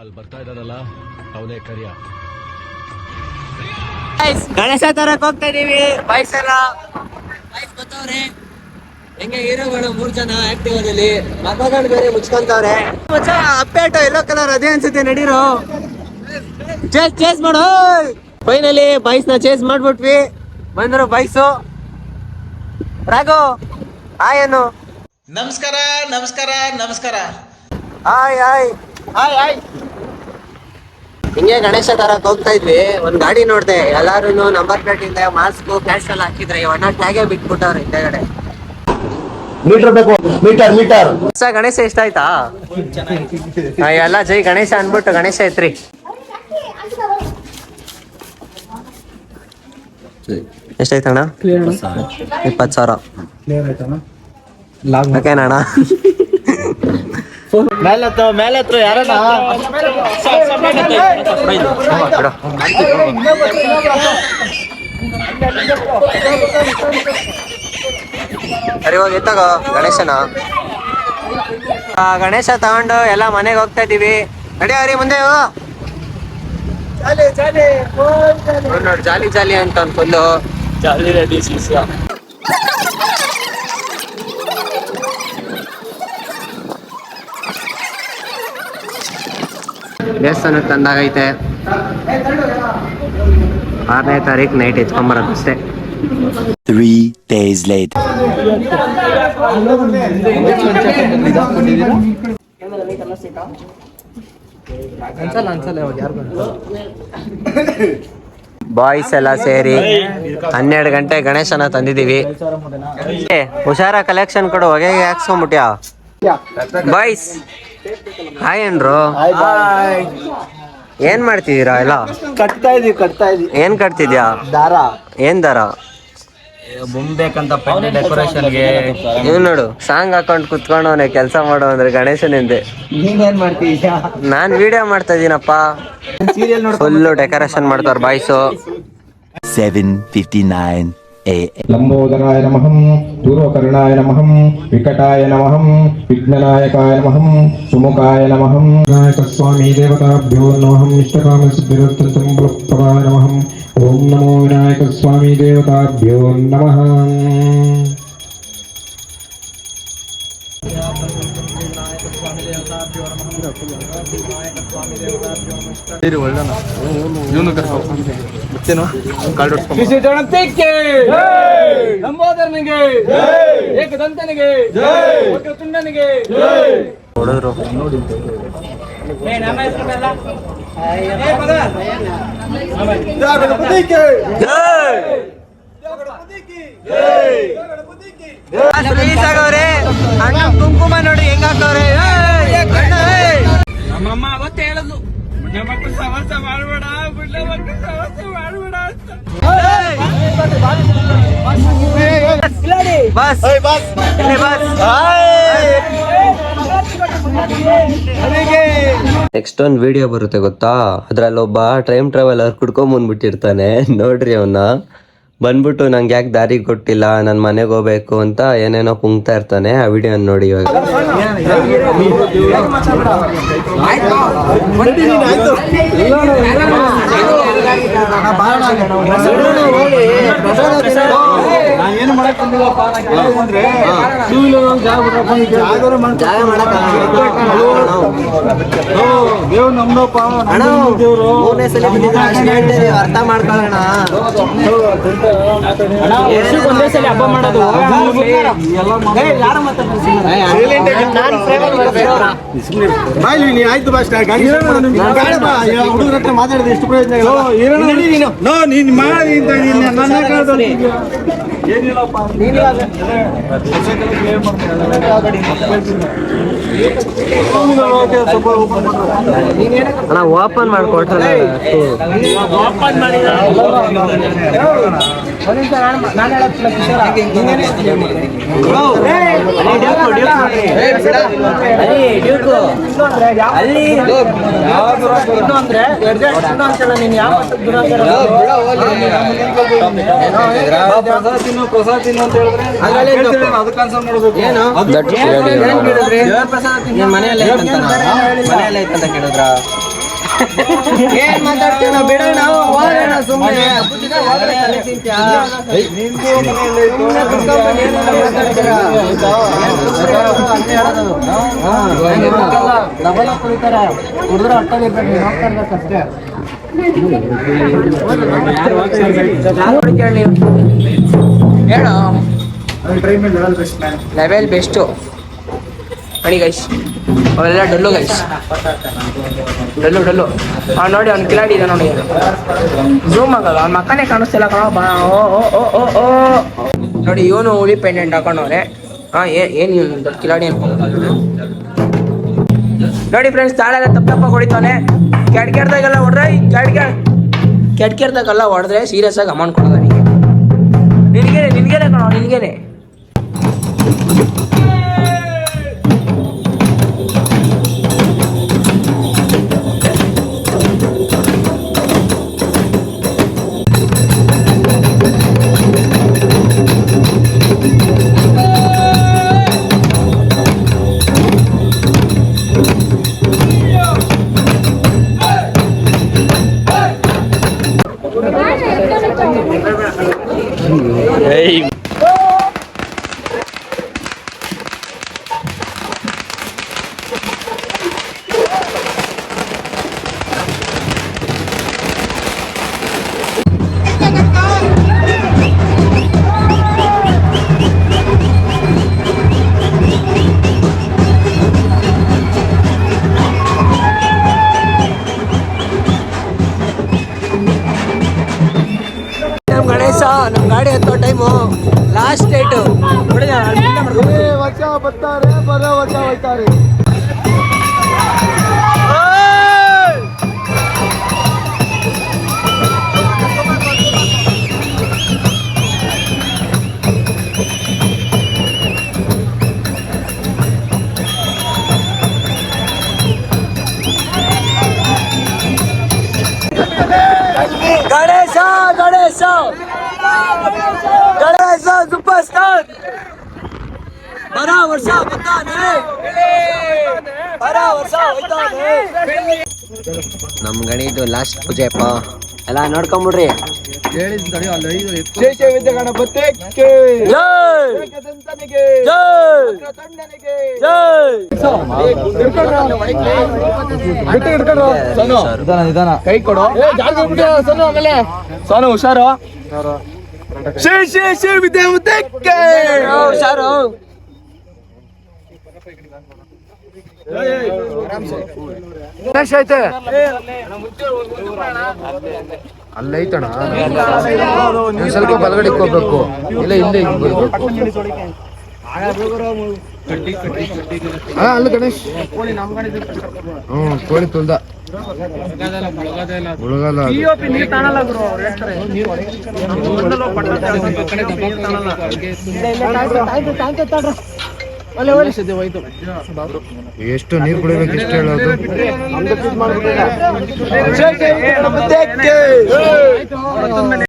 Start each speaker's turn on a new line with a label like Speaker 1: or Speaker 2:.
Speaker 1: ಅಲ್ಲಿ ಬರ್ತಾ ಇದ್ದಾನಲ್ಲ ಅವನೇ ಕರಿಯ.
Speaker 2: ಗಣೇಶ ತರಕ್ ಹೋಗ್ತಾ ಇದೀವಿ. ಬಾಯ್ಸ್ ಎಲ್ಲ. ಬಾಯ್ಸ್ ಗೊತ್ತವ್ರೆ? ಹೆಂಗೆ ಹೀರೋಗಳು ಮೂರ್ ಜನ ಆಕ್ಟಿವದಲ್ಲಿ ಮಕ್ಕಳು ಬೇರೆ ಮುಚ್ಕೊಂತವ್ರೆ. ಅಪ್ಪೇಟ ಎಲ್ಲೋ ಕಲರ್ ಅದೇ ಅನ್ಸುತ್ತೆ ನಡೀರು? ಚೇಸ್ ಚೇಸ್ ಮಾಡು ಫೈನಲಿ ಬೈಸ್ನ ಚೇಸ್ ಮಾಡ್ಬಿಟ್ವಿ. ಬಂದ್ರು ಬೈಸು ರಾಘು ಹಾಯ್ ಅನ್ನು.
Speaker 3: ನಮಸ್ಕಾರ ನಮಸ್ಕಾರ ನಮಸ್ಕಾರ.
Speaker 2: Hi hi. Hi hi. ಹಿಂಗೆ ಗಣೇಶ ತರ ಹೋಗ್ತಾ ಇದ್ವಿ. ಒಂದ್ ಗಾಡಿ ನೋಡ್ದೆ. ಎಲ್ಲಾರು ನಂಬರ್ ಪ್ಲೇಟ್ ಇಂದ ಮಾಸ್ಕ್ ಕ್ಯಾಶ್ ಎಲ್ಲ ಹಾಕಿದ್ರೆ ಇವಣ್ಣ ಟ್ಯಾಗೇ ಬಿಟ್ಬಿಟ್ಟವ್ರೆ ಹಿಂದೆಗಡೆ.
Speaker 4: ಮೀಟರ್ ಬೇಕು. ಮೀಟರ್ ಮೀಟರ್
Speaker 2: ಹೊಸ ಗಣೇಶ ಇಷ್ಟ ಆಯ್ತಾ ಎಲ್ಲ ಜೈ ಗಣೇಶ ಅನ್ಬಿಟ್ಟು ಗಣೇಶ ಐತ್ರಿ ಎಷ್ಟಾಯ್ತಣ್ಣ? ಇಪ್ಪತ್ತು ಸಾವಿರ. ಮೇಲೆ
Speaker 3: ಮೇಲತ್ತು ಯಾರನ್ನ?
Speaker 2: ಸರಿ ಹೋಗಿ ಎತ್ತಗೋ ಗಣೇಶನ. ಆ, ಗಣೇಶ ತಗೊಂಡು ಎಲ್ಲ ಮನೆಗೆ ಹೋಗ್ತಾ ಇದೀವಿ. ನಡಿ ಅರಿ ಮುಂದೆ ಜಾಲಿ ಜಾಲಿ ಅಂತ ಅನ್ಕೊಂಡು
Speaker 3: ಜಾಲಿ ರೆಡಿ ಶಿಷ್ಯ
Speaker 2: ದೇವಸ್ಥಾನಕ್ಕೆ ತಂದಾಗೈತೆ. ಆರನೇ ತಾರೀಕು ನೈಟ್ ಎತ್ಕೊಂಬರೋದು ಅಷ್ಟೇ.
Speaker 5: ತ್ರೀ ಡೇಸ್ ಲೇಟ್
Speaker 2: ಬಾಯ್ಸ್ ಎಲ್ಲ ಸೇರಿ ಹನ್ನೆರಡು ಗಂಟೆ ಗಣೇಶನ ತಂದಿದೀವಿ ಏ, ಹುಷಾರ ಕಲೆಕ್ಷನ್ ಕೊಡು ಹೊಗೆ ಹಾಕ್ಸ್ಕೊಂಬಿಟ್ಯಾ ಬಾಯ್ಸ್ ಹಾಯ್ ಏನ್ರು ಏನ್ ಮಾಡ್ತಿದೀರಾ ಎಲ್ಲ?
Speaker 3: ಕಟ್ತಾ ಇದೀವಿ ಕಟ್ತಾ ಇದೀವಿ.
Speaker 2: ಏನ್ ಕಟ್ತಿದ್ಯಾ?
Speaker 3: ದಾರ.
Speaker 2: ಏನ್ ದಾರ?
Speaker 3: ಡೆಕೋರೇಷನ್ಗೆ
Speaker 2: ಇವ್ ನೋಡು ಸಾಂಗ್ ಹಾಕೊಂಡ್ ಕುತ್ಕೊಂಡವನೆ ಕೆಲಸ ಮಾಡೋ ಅಂದ್ರೆ ಗಣೇಶನ್
Speaker 3: ಹಿಂದೆ ಮಾಡ್ತೀಯ
Speaker 2: ನಾನ್ ವಿಡಿಯೋ ಮಾಡ್ತಾ ಇದೀನಪ್ಪ.
Speaker 3: ಸೀರಿಯಲ್ ನೋಡ್
Speaker 2: ಫುಲ್ಲು ಡೆಕೋರೇಷನ್ ಮಾಡ್ತಾರ ಬಾಯ್ಸು.
Speaker 5: लंबोदराय नमहं
Speaker 4: दूरोकर्णाय नमहं विकटाय नमहं विघ्ननायकाय नमहं सुमुखाय नमहं स्वामी देवताभ्यो नमहं इष्टकामसिद्धिरत्यन्तं बलप्रदाय नमहं ॐ नमो विनायकस्वामी देवताभ्यो नमः ನಮಃ ಓಂ ನಮೋ ವಿನಾಯಕ ಸ್ವಾಮಿ ದೇವತಾಭ್ಯೋ ನಮಃ
Speaker 2: ಹೊಡೆದ್ರು ರಿಲೀಸ್ ಆಗವ್ರೆ ಅಣ್ಣ ಕುಂಕುಮ ನೋಡಿ ಹೆಂಗ್ ಹಾಕವ್ರೆ. ಏಯ್, ಕಣ್ಣ, ಏಯ್.
Speaker 6: ನಮ್ಮಮ್ಮ ಅವತ್ತೇ ಬುಡ್ಡೆ ಮಕ್ಕಳು ಸವಾಸ ಮಾಡ್ಬೇಡ ಬುಡ್ಡೆ ಮಕ್ಕಳು ಸವಾಸ ಮಾಡ್ಬೇಡ
Speaker 2: ಬಸ್. ಇಲ್ಲಿ ಬಸ್. ನೆಕ್ಸ್ಟ್ ಒಂದ್ ವಿಡಿಯೋ ಬರುತ್ತೆ ಗೊತ್ತಾ? ಅದ್ರಲ್ಲಿ ಒಬ್ಬ ಟೈಮ್ ಟ್ರಾವೆಲರ್ ಕುಡ್ಕೊಂಡ್ ಬಂದ್ಬಿಟ್ಟಿರ್ತಾನೆ. ನೋಡ್ರಿ ಅವನ್ನ ಬಂದ್ಬಿಟ್ಟು ನಂಗೆ ಯಾಕೆ ದಾರಿ ಕೊಟ್ಟಿಲ್ಲ ನನ್ನ ಮನೆಗೆ ಹೋಗ್ಬೇಕು ಅಂತ ಏನೇನೋ ಕುಂಗ್ತಾ ಇರ್ತಾನೆ ಆ ವಿಡಿಯೋ ನೋಡಿ ಇವಾಗ. ಅರ್ಥ ಮಾಡ್ಕೊಳ್ಳೋಣ.
Speaker 6: ಒಂದೇ ಸಲ ಹಬ್ಬ ಮಾಡೋದು.
Speaker 3: ಆಯ್ತು ಬಾ ಹುಡುಗರ ಹತ್ರ ಮಾತಾಡಿದ್ರೆ ಎಷ್ಟು ಪ್ರಯೋಜನ ಇಲ್ಲ. ನೀನು ನೋ ನೀನ್ ಮಾಡಿ ಏನಿಲ್ಲಪ್ಪ.
Speaker 2: ಅಣ್ಣ ಓಪನ್ ಮಾಡಿಕೊಟ್ರಲ್ಲ
Speaker 3: ಓಪನ್ ತಿನ್ನು
Speaker 2: ನಿಮ್ ಮನೆಯಲ್ಲೇ ಮನೆಯಲ್ಲೇ ಐತಂತ ಕೇಳಿದ್ರ?
Speaker 6: ಏನ್ ಮಾತಾಡ್ತೀವಿ ನಾವು ಬಿಡೋಣ ನಾವು ಹೋಗೋಣ ಸುಮ್ಮನೆ? ಡಬಲ್ ಕುಡಿತಾರೆ ಕುಡಿದ್ರೆ ಅಟ್ಟಲ್ಲಿ ಕೇಳಿ ಹೇಳು. ಲೆವೆಲ್ ಬೆಸ್ಟು ನೋಡಿ ಗೈಸ್ ಅವೆಲ್ಲ ಡೊಲ್ಲು ಗೈಸ್ ಡೊಲ್ಲು ಡೊಲ್ಲು. ಅವ್ನು ನೋಡಿ ಅವ್ನು ಕಿಲಾಡಿ ಇದೆ ನೋಡಿ. ಝೂಮ್ ಆಗಲ್ಲ ಅವ್ನ ಮಕ್ಕನೇ ಕಾಣಿಸ್ತಿಲ್ಲ ಕಣ, ಬಾ, ಓ ಓ ಓ ಓ ನೋಡಿ, ಇವನು ಹುಳಿ ಪೆಂಡೆಂಟ್ ಹಾಕೊಂಡವ್ರೆ ಹಾಂ ಏನು ಇವನು, ದೊಡ್ಡ ಕಿಲಾಡಿ ಅನ್ಕೊಂಡು ನೋಡಿ ಫ್ರೆಂಡ್ಸ್ ತಾಳೆಲ್ಲ ತಪ್ಪ ತಪ್ಪ ಹೊಡಿತಾನೆ ಕೆಡ್ ಕೆಡ್ದಾಗೆಲ್ಲ ಹೊಡೆದ್ರೆ ಕೆಡ್ ಕೆಡ್ ಕೆಡ್ ಕೆಡ್ದಾಗೆಲ್ಲ ಹೊಡೆದ್ರೆ ಸೀರಿಯಸ್ ಆಗಿ ಅಮೌಂಟ್ ಕೊಡೋದ ನಿನಗೆ. ನಿನಗೇನೆ ನಿನಗೇನೆ ಕಣೋ, ನಿನಗೇನೆ.
Speaker 4: ಬರ ವರ್ಷ
Speaker 6: ಬರ್ತಾನೆ ಬರ ವರ್ಷ ಹೋಗ್ತಾನೆ ನಮ್ ಗಣಿದು ಲಾಸ್ಟ್ ಪೂಜೆ ಅಪ್ಪ. ಎಲ್ಲ ನೋಡ್ಕೊಂಬಿಡ್ರಿ.
Speaker 4: ವಿದ್ಯೆ ಗಣಪತಿ
Speaker 6: ಜೈ.
Speaker 4: ದಂತನಿಗೆ
Speaker 6: ಜೈ.
Speaker 4: ತಂಡನಿಗೆ
Speaker 6: ಜೈ.
Speaker 4: ಕೈ ಕೊಡು ಸೋನು ಆಮೇಲೆ. ಸೋನು ಹುಷಾರು. ಶ್ರೀ ಶ್ರೀ ಶ್ರೀ ವಿದ್ಯಾಮತಕ್ಕೆ
Speaker 6: ಹುಷಾರು.
Speaker 4: ಐತೆ ನೀವು ಸ್ವಲ್ಪ ಬಲಗಡೆ ಹೋಗ್ಬೇಕು ಇಲ್ಲ ಇಲ್ಲೇ ಹಾ ಅಲ್ಲ ಗಣೇಶ್ ಕೋಳಿ ತುಲ್ದ. ಎಷ್ಟು ನೀರು ಕುಡಿಬೇಕು ಎಷ್ಟು ಹೇಳೋದು?